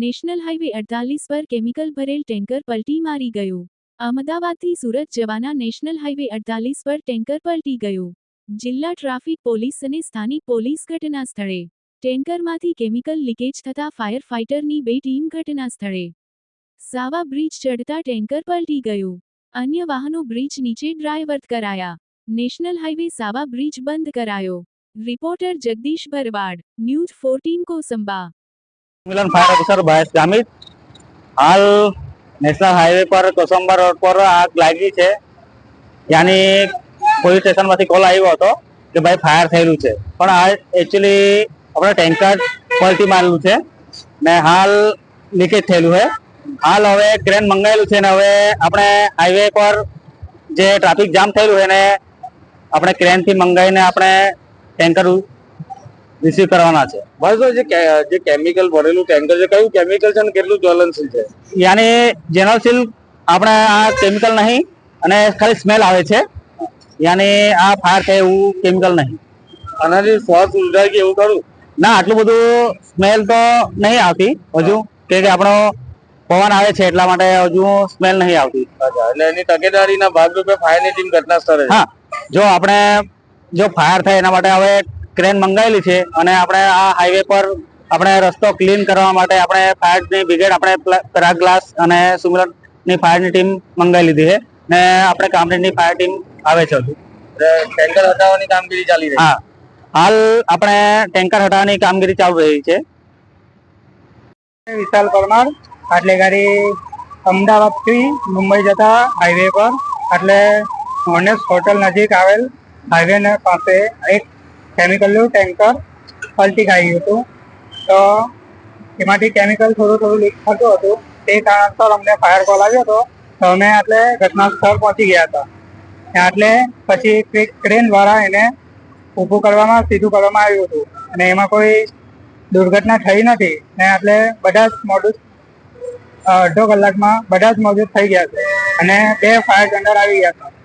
National highway અડતાલીસ પર chemical ભરેલ ટેન્કર પલટી મારી ગયું. અમદાવાદથી સુરત જવાના નેશનલ હાઈવે અડતાલીસ પર ટેન્કર પલટી ગયું. જિલ્લા ટ્રાફિક પોલીસ અને સ્થાનિક પોલીસ ઘટના સ્થળે. ટેન્કરમાંથી કેમિકલ લીકેજ થતા ફાયર ફાઇટરની બે ટીમ ઘટના સ્થળે. સાવા બ્રિજ ચડતા ટેન્કર પલટી ગયું. અન્ય વાહનો બ્રિજ નીચે ડ્રાયવર્ટ કરાયા. નેશનલ હાઈવે સાવા બ્રિજ બંધ કરાયો. Reporter Jagdish Bharwad. News fourteen Kosamba. Milan fire officer bhai Gamit. હાલ નેશનલ હાઈવે પર કોસંબા રોડ પર આગ લાગી છે. ત્યાંની પોલીસ સ્ટેશનમાંથી કોલ આવ્યો હતો કે ભાઈ ફાયર થયેલું છે. પણ આ એકચ્યુઅલી આપણે ટેન્કર પલટી મારેલું છે. ને હાલ લીકેજ થયેલું છે. હાલ હવે ક્રેન મંગાવેલું છે ને હવે આપણે હાઈવે પર જે ટ્રાફિક જામ થયેલું એને આપણે ક્રેનથી મંગાવીને આપણે ટેન્કર રિસીવ કરવાના છે. બસ જે જે કેમિકલ ભરેલું ટેન્કર છે કયું કેમિકલ છે અને કેટલું જ્વલનશીલ છે? યાની જેનોસિલ આપણે આ કેમિકલ નહીં અને ખાલી સ્મેલ આવે છે. યાની આ ફાયર થાય એવું કેમિકલ નહીં. આનાથી શ્વાસ ઉલટાય કે એવું કરું ના આટલું બધું સ્મેલ તો નહીં આવતી હજુ. કે આપણો પવન આવે છે એટલા માટે હજુ સ્મેલ નહીં આવતી. એટલે એની તકેદારીના ભાગરૂપે ફાયરની ટીમ ઘટના સ્થળે છે. હા જો આપણે જો ફાયર થાય એના માટે હવે ક્રેન મંગાવેલી છે અને આપણે આ હાઈવે પર આપણે રસ્તો ક્લીન કરવા માટે આપણે ફાયરની બ્રિગેડ આપણે પ્રાગ ગ્લાસ અને સુમિલનની ફાયરની ટીમ મંગાવી લીધી છે ને આપણે કામરેજની ફાયર ટીમ આવે છે હજુ. ટેન્કર હટાવવાની કામગીરી ચાલી રહી હા. હાલ આપણે ટેન્કર હટાવવાની કામગીરી ચાલુ રહી છે. વિશાલ પરમાર એટલે ગાડી અમદાવાદથી મુંબઈ જતા હાઈવે પર એટલે મોનેસ હોટલ નજીક આવેલ હાઈવે પાસે એક કેમિકલનું ટેન્કર પલટી ખાઈ ગયું હતું. તો એમાંથી કેમિકલ થોડું થોડું લીક થતું હતું. તે કારણસર અમને ફાયર કોલ આવ્યો હતો. તો અમે એટલે ઘટના સ્થળ પહોંચી ગયા હતા. ત્યાં એટલે પછી ક્વિક ક્રેન દ્વારા એને ઊભું કરવામાં, સીધું કરવામાં આવ્યું હતું. અને એમાં કોઈ દુર્ઘટના થઈ નથી. ને એટલે બધા જ મોડું અડધો કલાકમાં બધા જ મોજૂદ થઈ ગયા છે. અને બે ફાયર ટેન્ડર આવી ગયા છે